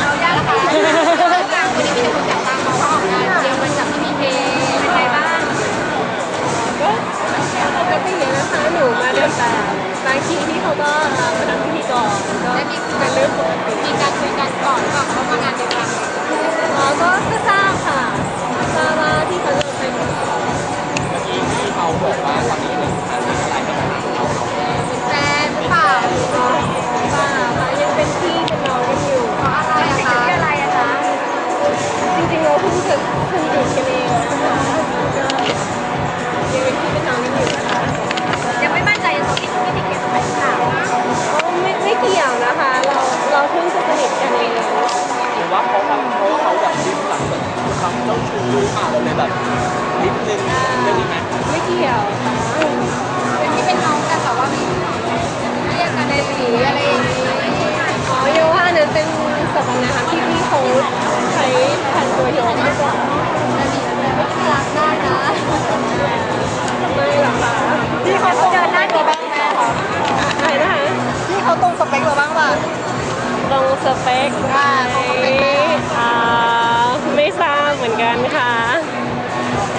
เรายากค่ะวันนี้มีแต่คนจับตามองว่าออกงานเดียวกันกับพี่พีเคเป็นไงบ้างก็ปกตินะคะหนูมาเดินแบบบางทีที่เขาก็มาทำพิธีกรก็ จริงๆเราเพิ่งจะเพิ่งหยุดกันเองนะคะก็ยังเป็นพี่เป็นน้องกันอยู่นะคะยังไม่มั่นใจในตัวพี่พี่พีเคตรงไหนค่ะอ๋อไม่ไม่เกี่ยวนะคะ เราเราเพิ่งจะสนิทกันเองหรือว่าเขาทำเพราะว่าเขาแบบดิ้นหลังแบบคำเจ้าชู้รู้ข่าวเราเลยแบบนิดนึงเรื่องนี้ไหม เขาตรงสเปคเราบ้างป่ะตรงสเปคไหม อ่าไม่ทราบเหมือนกันค่ะ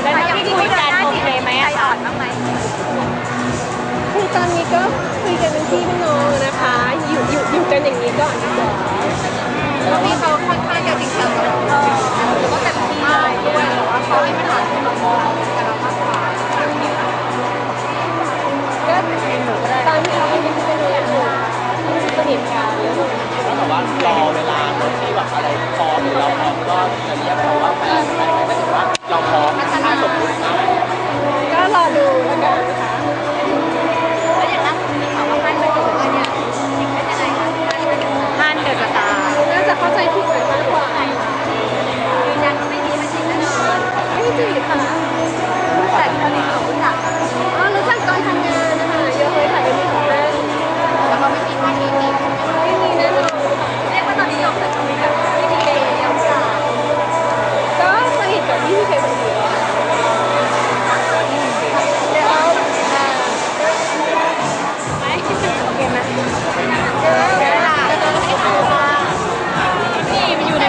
แล้วที่คุยกันโอเคไหมอะอ่อนบ้างไหมคือตอนนี้ก็คุยกันเป็นพี่เป็นน้องนะคะ อยู่อยู่อยู่กันอย่างนี้ก่ ยู่สนิทกันแล้ว แล้วแบบว่ารอเว